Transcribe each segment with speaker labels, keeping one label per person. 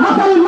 Speaker 1: Mata ele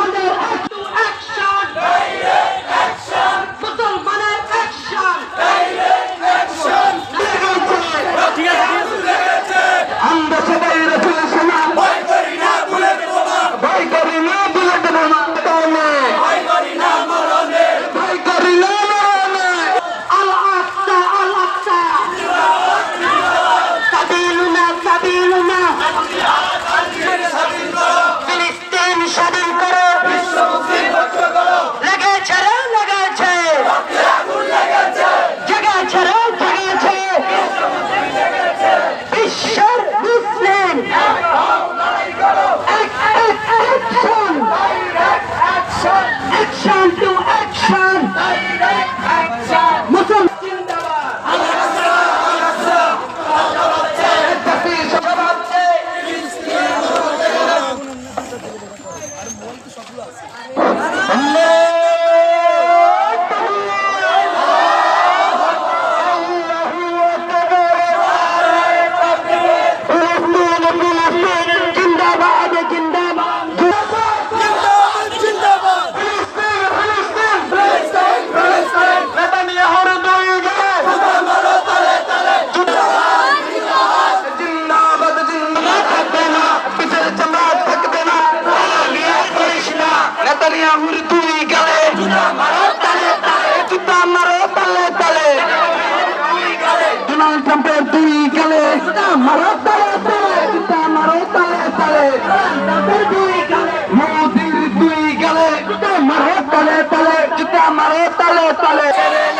Speaker 1: নেতানিয়াহুর দুই গায়ে জুতা মারো তালে তালে। জুতা মারো তালে তালে। ডোনাল্ড ট্রাম্পের দুই গালে। জুতা মারো তালে তালে। জুতা মারো তালে তালে। মোদির গালে। জুতা মারো তালে তালে। জুতা মারো তালে তালে।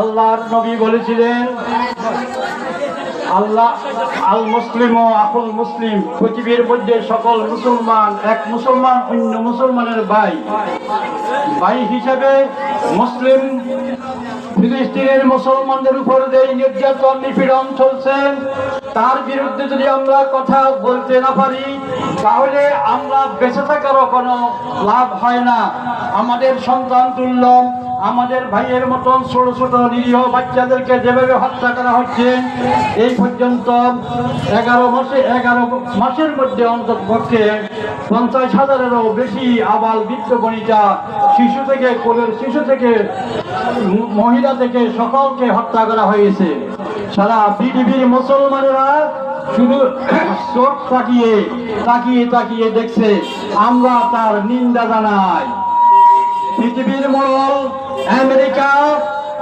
Speaker 2: আল্লাহর নবী বলেছিলেন, আল্লাহ আল মুসলিম ও আকুল মুসলিম, পৃথিবীর মধ্যে সকল মুসলমান এক মুসলমান, অন্য মুসলমানের ভাই। ভাই হিসাবে মুসলিম ফিলিস্তিনের মুসলমানদের উপর যে নির্যাতন, নিপীড়ন চলছে, তার বিরুদ্ধে যদি আমরা কথা বলতে না পারি তাহলে আমরা বেঁচে থাকারও কোনো লাভ হয় না। আমাদের সন্তান তুল্য, আমাদের ভাইয়ের মতন ছোট ছোট নিরীহ বাচ্চাদেরকে যেভাবে হত্যা করা হচ্ছে, এই পর্যন্ত এগারো মাসে, এগারো মাসের মধ্যে অন্তত পক্ষে পঞ্চাশ হাজারেরও বেশি আবাল বৃত্ত বনিতা শিশু থেকে, কোলের শিশু থেকে, মহিলা থেকে সকলকে হত্যা করা হয়েছে। সারা পৃথিবীর মুসলমানেরা শুধু চোখ তাকিয়ে তাকিয়ে তাকিয়ে দেখছে আমরা তার নিন্দা জানাই। পৃথিবীর মোড়ল আমেরিকা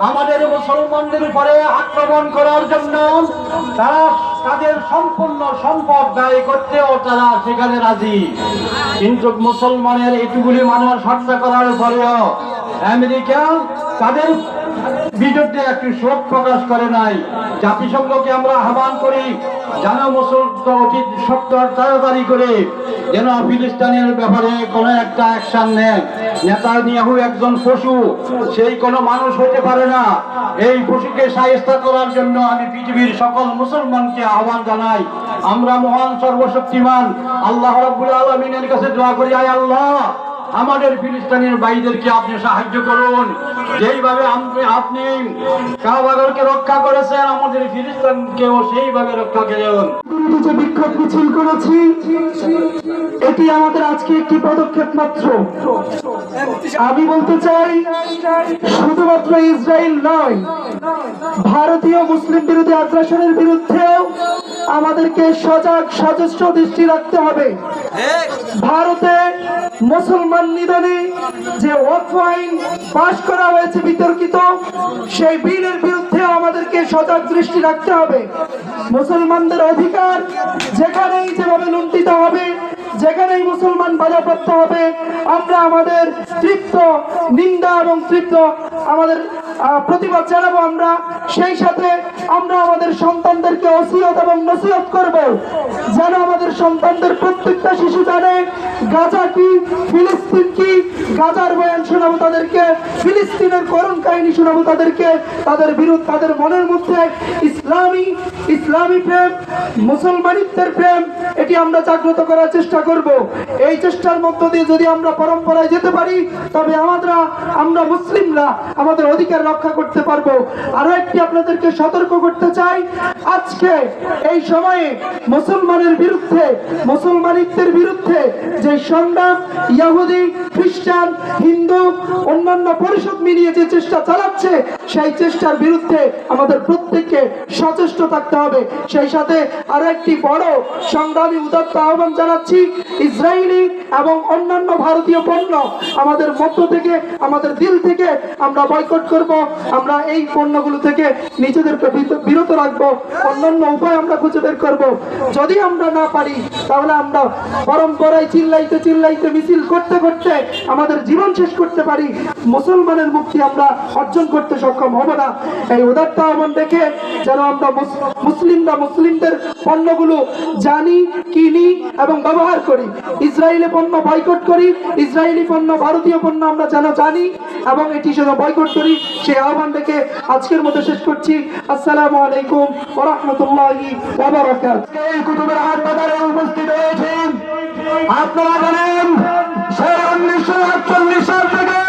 Speaker 2: আমাদের মুসলমানদের উপরে আক্রমণ করার জন্য তারা তাদের সম্পূর্ণ সম্পদ ব্যয় করতেও তারা সেখানে রাজি। কিন্তু মুসলমানের এটুকুলি মানুষ হত্যা করার পরেও আমেরিকা তাদের বিরুদ্ধে একটি শোক প্রকাশ করে নাই। জাতিসংঘকে আমরা আহ্বান করি, যেন মুসলমান অতি সত্তর তাড়াতাড়ি করে, যেন ফিলিস্তিনের ব্যাপারে কোনো একটা অ্যাকশন নেয়। নেতানিয়াহু একজন পশু, সেই কোনো মানুষ হতে পারে না। এই পশুকে সাহিস্তা করার জন্য আমি পৃথিবীর সকল মুসলমানকে আহ্বান জানাই। আমরা মহান সর্বশক্তিমান, আল্লাহ রাব্বুল আলমিনের কাছে দোয়া করি, আয় আল্লাহ। আমাদের ফিলিস্তিনের ভাইদেরকে আপনি সাহায্য করুন। যেইভাবে আপনি কাবাগরকে রক্ষা করেছেন, আমাদের ফিলিস্তিনকেও সেইভাবে রক্ষা করুন।
Speaker 1: এটি আমাদের আজকে একটি পদক্ষেপ মাত্র। আমি বলতে চাই, শুধুমাত্র ইসরায়েল নয়, ভারতীয় মুসলিম বিরোধী আগ্রাসনের বিরুদ্ধেও আমাদেরকে সজাগ সচেষ্ট দৃষ্টি রাখতে হবে। ভারতে মুসলমান নিধনে যে ওয়াকফ আইন পাশ করা হয়েছে বিতর্কিত সেই বিলের বিরুদ্ধে আমাদেরকে সজাগ দৃষ্টি রাখতে হবে। মুসলমানদের অধিকার যেখানেই যেভাবে লুণ্ঠিত হবে যেখানেই মুসলমান বাধাপ্রাপ্ত হবে আমরা আমাদের তৃপ্ত নিন্দা এবং তৃপ্ত আমাদের প্রতিবাদ জানাব আমরা। সেই সাথে আমরা আমাদের সন্তানদেরকে অসিয়ত এবং নসিহত করব। যেন আমাদের সন্তানদের প্রত্যেকটা শিশু জানে গাজা কি ফিলিস্তিন কি গাজার বয়ান শোনাবো তাদেরকে, ফিলিস্তিনের করণ কাহিনী শোনাবো তাদেরকে, তাদের বিরুদ্ধে, তাদের মনের মধ্যে ইসলামী ইসলামী প্রেম, মুসলমানিত্বের প্রেম, এটি আমরা জাগ্রত করার চেষ্টা করব। এই চেষ্টার মধ্য দিয়ে যদি আমরা পরম্পরায় যেতে পারি, তবে আমরা আমরা মুসলিমরা আমাদের অধিকার রক্ষা করতে পারব। আরও একটি আপনাদেরকে সতর্ক
Speaker 3: করতে চাই, আজকে এই সময়ে মুসলমানের বিরুদ্ধে, মুসলমানিত্বের বিরুদ্ধে যে সংগ্রাম ইহুদি খ্রিস্টান, হিন্দু, অন্যান্য পরিষদ মিলিয়ে যে চেষ্টা চালাচ্ছে, সেই চেষ্টার বিরুদ্ধে আমাদের প্রত্যেককে সচেষ্ট থাকতে হবে। সেই সাথে আরও একটি বড় সংগ্রামী উদাত্ত আহ্বান জানাচ্ছি ইসরায়েলি এবং অন্যান্য ভারতীয় পণ্য আমাদের মধ্য থেকে, আমাদের দিল থেকে আমরা বয়কট করব, আমরা এই পণ্যগুলো থেকে নিজেদেরকে বিরত রাখব, অন্যান্য উপায় আমরা খুঁজে বের করব। যদি আমরা না পারি, তাহলে আমরা পরম্পরায় চিল্লাইতে চিল্লাইতে মিছিল করতে করতে আমাদের জীবন শেষ করতে পারি। মুসলমানের মুক্তি আমরা অর্জন করতে সক্ষম হব না। এই উদারতা আহ্বান দেখে যেন আমরা মুসলিমরা মুসলিমদের পণ্যগুলো জানি, কিনি এবং ব্যবহার করি। ইসরায়েলি পণ্য বয়কট করি, ইসরায়েলি পণ্য, ভারতীয় পণ্য আমরা যেন জানি এবং এটি যেন বয়কট করি, সেই আহ্বান দেখে আজকের মতো শেষ করছি। আসসালামু আলাইকুম ওয়া রাহমাতুল্লাহি ওয়া বারাকাতুহু।
Speaker 4: এই বাজারে উপস্থিত হয়েছেন। আপনারা জানেন, সেই উনিশশো আটচল্লিশ সাল থেকে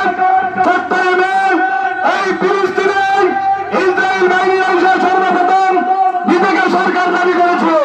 Speaker 4: এই ফিলিস্তিনে ইসরায়েল বাহিনী সর্বপ্রথম নিজেকে সরকার দাবি করেছিল।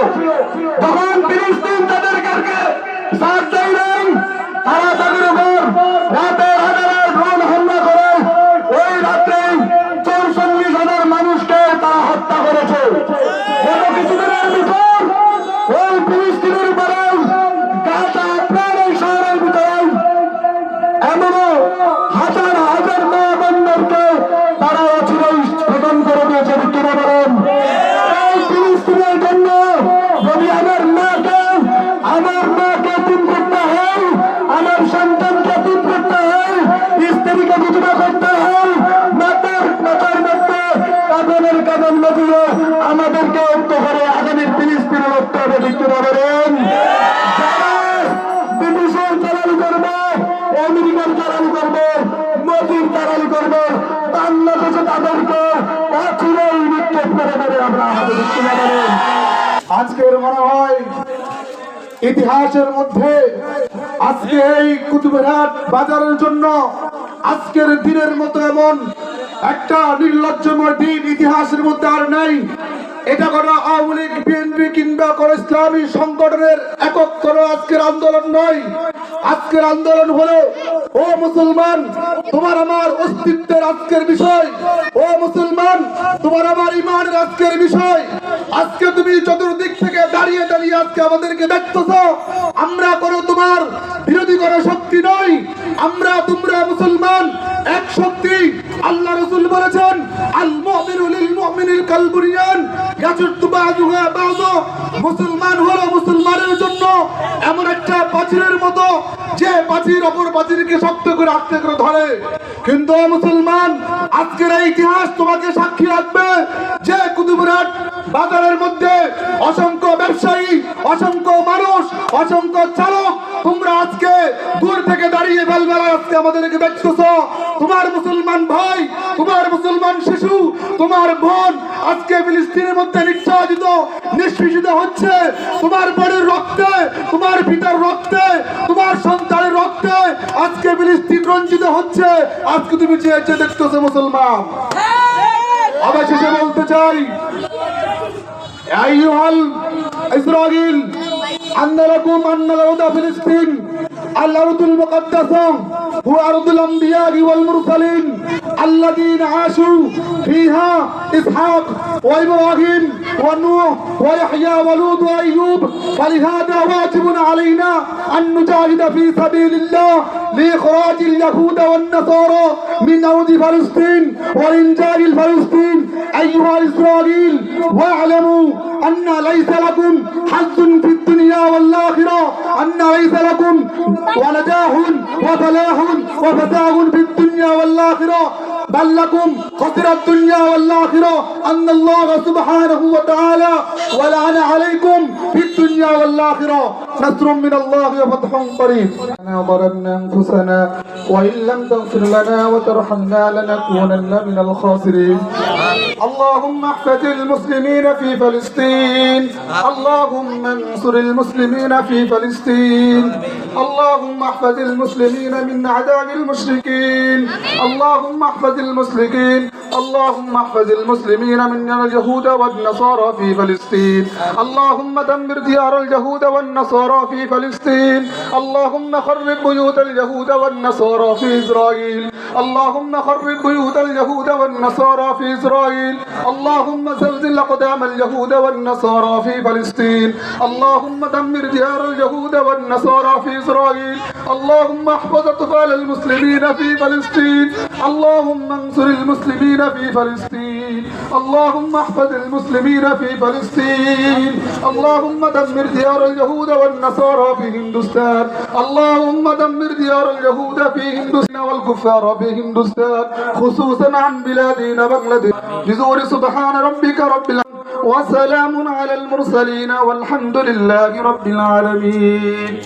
Speaker 4: লড়তে হবে বিক্রি বলেন ব্রিটিশের দালালি করবে আমেরিকার দালালি করবে মোদির দালালি করবে, বাংলাদেশে তাদেরকে অচিরেই নিক্ষেপ করে দেবে আমরা আমাদের বলেন
Speaker 3: আজকের মনে হয় ইতিহাসের মধ্যে আজকে এই কুতুবহাট বাজারের জন্য আজকের দিনের মতো এমন একটা নির্লজ্জময় দিন ইতিহাসের মধ্যে আর নাই। এটা কোনো আওয়ামী লীগ, বিএনপি কিংবা কোনো ইসলামী সংগঠনের একক কোনো আজকের আন্দোলন নয়। আজকের আন্দোলন হলো, ও মুসলমান, তোমার আমার অস্তিত্বের আজকের বিষয়। ও মুসলমান, তোমার আমার ইমানের আজকের বিষয়। আজকে তুমি চতুর্দিক থেকে দাঁড়িয়ে দাঁড়িয়ে আজকে আমাদেরকে দেখতেছ, আমরা কোনো তোমার বিরোধী কোনো শক্তি নই। আমরা তোমরা মুসলমান, এক শক্তি। আল্লাহ রসুল বলেছেন আল মুমিনু লিল মুমিনিল গাছের তুবা ইয়াজুদ্দু বাযুহা মুসলমান হলো মুসলমানের জন্য এমন একটা পাচিরের মতো, যে পাচির অপর পাচিরকে শক্ত করে আস্তে করে ধরে। কিন্তু মুসলমান, আজকের ইতিহাস তোমাকে সাক্ষী রাখবে যে কুতুবরাট বাজারের মধ্যে অসংখ্য ব্যবসায়ী অসংখ্য মানুষ অসংখ্য চালক তোমরা আজকে দূর থেকে দাঁড়িয়ে বেলবেলায় আজকে আমাদেরকে দেখতেছ। তোমার মুসলমান ভাই তোমার মুসলমান শিশু তোমার বোন আজকে ফিলিস্তিনের মধ্যে নির্যাতিত নিষ্পেষিত হচ্ছে। তোমার বাড়ির রক্তে তোমার পিতার রক্তে তোমার সন্তানের রক্তে আজকে ফিলিস্তিন রঞ্জিত হচ্ছে। আজকে তুমি চেয়ে চেয়ে দেখতেছো মুসলমান। আবার শেষে বলতে চাই أيها إسرائيل أن لكم أن الأرض فلسطين الأرض المقدسة هو أرض الأنبياء والمرسلين الذين عاشوا فيها إسحاق وإبراهيم ونوح ويحيى ولوط وأيوب فلهذا واجب علينا أن نجاهد في سبيل الله لإخراج اليهود والنصارى من أرض فلسطين وإنجاء فلسطين أيها إسرائيل واعلموا أن ليس لكم حظ في الدنيا والآخرة أن ليس لكم ونجاح وفلاح وفساح في الدنيا والآخرة بل لكم خسر الدنيا والآخرة أن الله سبحانه وتعالى ولعن عليكم في الدنيا والآخرة. نصر من الله وفتح قريب. ظلمنا أنفسنا وإن لم تغفر لنا وترحمنا لنكونن من الخاسرين. اللهم احفظ المسلمين في فلسطين. اللهم انصر المسلمين في فلسطين. اللهم احفظ المسلمين من عذاب المشركين. اللهم احفظ المسلمين. اللهم احفظ المسلمين من اليهود والنصارى في فلسطين. اللهم دمر ديار اليهود والنصارى في فلسطين. اللهم خرب بيوت اليهود والنصارى في إسرائيل. اللهم خرب بيوت اليهود والنصارى في إسرائيل. اللهم زلزل أقدام اليهود والنصارى في فلسطين اللهم دمر ديار اليهود والنصارى في إسرائيل اللهم احفظ أطفال المسلمين في فلسطين اللهم انصر المسلمين في فلسطين اللهم احفظ المسلمين في فلسطين اللهم دمر ديار اليهود والنصارى في هندوستان اللهم دمر ديار اليهود في هندوستان والكفار في هندوستان خصوصا عن بلادنا بنغلاديش بزور سبحان ربك رب العالمين. وسلام على المرسلين والحمد لله رب العالمين.